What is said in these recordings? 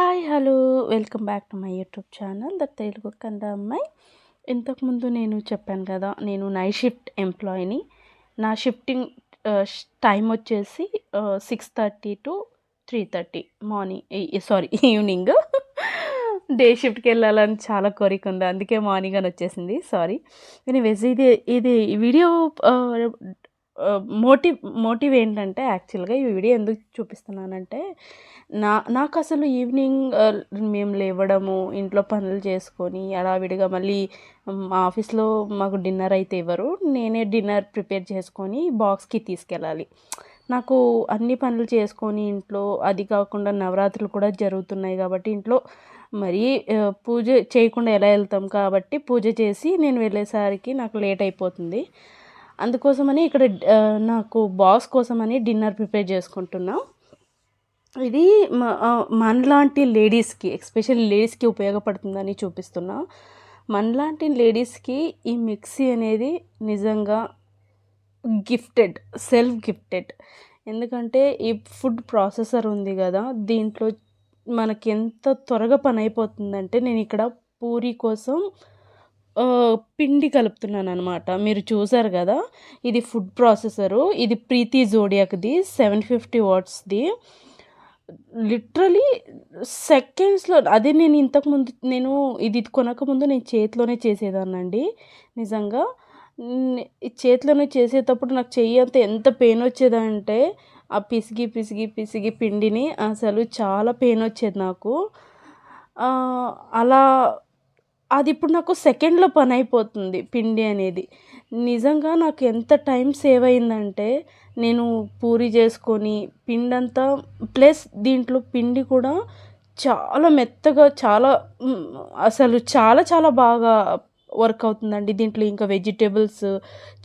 Hi hello. Welcome back to my YouTube channel the Telugu కంద అమ్మాయి. ఇంతకుముందు నేను చెప్పాను కదా నేను నైట్ షిఫ్ట్ ఎంప్లాయీని. నా షిఫ్టింగ్ టైం వచ్చేసి six thirty to three thirty morning sorry evening. Day షిఫ్ట్కి వెళ్ళాలని చాలా కోరిక ఉంది అందుకే మార్నింగ్ అని వచ్చేసింది సారీ. ఎనీవేస్ ఇది ఇది వీడియో మోటివ్ మోటివ్ ఏంటంటే యాక్చువల్గా ఈ వీడియో ఎందుకు చూపిస్తున్నానంటే నా నాకు అసలు ఈవినింగ్ మేము లేవడము ఇంట్లో పనులు చేసుకొని విడిగా మళ్ళీ మా ఆఫీస్లో మాకు డిన్నర్ అయితే ఇవ్వరు. నేనే డిన్నర్ ప్రిపేర్ చేసుకొని బాక్స్కి తీసుకెళ్ళాలి. నాకు అన్ని పనులు చేసుకొని ఇంట్లో అది కాకుండా నవరాత్రులు కూడా జరుగుతున్నాయి కాబట్టి ఇంట్లో మరీ పూజ చేయకుండా ఎలా వెళ్తాం కాబట్టి పూజ చేసి నేను వెళ్ళేసరికి నాకు లేట్ అయిపోతుంది. అందుకోసమని ఇక్కడ నాకు బాస్ కోసమని డిన్నర్ ప్రిపేర్ చేసుకుంటున్నాం. ఇది మనలాంటి లేడీస్కి ఎస్పెషల్లీ లేడీస్కి ఉపయోగపడుతుందని చూపిస్తున్నా. మనలాంటి లేడీస్కి ఈ మిక్సీ అనేది నిజంగా గిఫ్టెడ్ సెల్ఫ్ గిఫ్టెడ్ ఎందుకంటే ఈ ఫుడ్ ప్రాసెసర్ ఉంది కదా దీంట్లో మనకి ఎంత త్వరగా పని అయిపోతుందంటే నేను ఇక్కడ పూరి కోసం పిండి కలుపుతున్నాను అనమాట మీరు చూసారు కదా ఇది ఫుడ్ ప్రాసెసరు ఇది ప్రీతి జోడియాక్ది సెవెన్ ఫిఫ్టీ వాట్స్ది లిటరలీ సెకండ్స్లో అదే నేను ఇంతకుముందు నేను ఇది కొనకముందు నేను చేతిలోనే చేసేదాన్నండి నిజంగా. చేతిలోనే చేసేటప్పుడు నాకు చెయ్యి అంత ఎంత పెయిన్ వచ్చేదంటే ఆ పిసిగి పిసిగి పిసిగి పిండిని అసలు చాలా పెయిన్ వచ్చేది నాకు. అలా అది ఇప్పుడు నాకు సెకండ్లో పని అయిపోతుంది పిండి అనేది. నిజంగా నాకు ఎంత టైం సేవ్ అయిందంటే నేను పూరి చేసుకొని పిండి అంతా ప్లస్ దీంట్లో పిండి కూడా చాలా మెత్తగా చాలా అసలు చాలా చాలా బాగా వర్క్ అవుతుందండి. దీంట్లో ఇంకా వెజిటేబుల్స్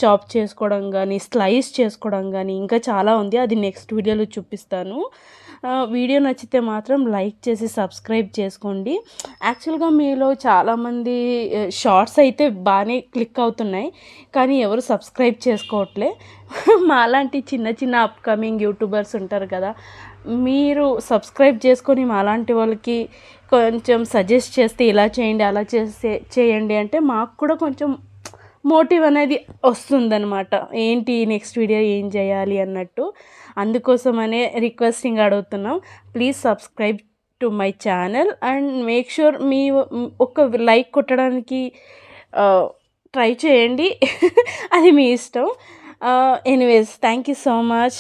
చాప్ చేసుకోవడం కానీ స్లైస్ చేసుకోవడం కానీ ఇంకా చాలా ఉంది. అది నెక్స్ట్ వీడియోలో చూపిస్తాను. వీడియో నచ్చితే మాత్రం లైక్ చేసి సబ్స్క్రైబ్ చేసుకోండి. యాక్చువల్గా మీలో చాలామంది షార్ట్స్ అయితే బాగానే క్లిక్ అవుతున్నాయి. కానీ ఎవరు సబ్స్క్రైబ్ చేసుకోవట్లే. మాలాంటి చిన్న చిన్న అప్కమింగ్ యూట్యూబర్స్ ఉంటారు కదా మీరు సబ్స్క్రైబ్ చేసుకొని మాలాంటి వాళ్ళకి కొంచెం సజెస్ట్ చేస్తే ఇలా చేయండి అలా చేస్తే చేయండి అంటే మాకు కూడా కొంచెం మోటివ్ అనేది వస్తుందనమాట ఏంటి నెక్స్ట్ వీడియో ఏం చేయాలి అన్నట్టు. అందుకోసమనే రిక్వెస్టింగ్ అడుగుతున్నాం. Please subscribe to my channel and make sure మీ ఒక లైక్ కొట్టడానికి ట్రై చేయండి. అది మీ ఇష్టం. Anyways thank you so much.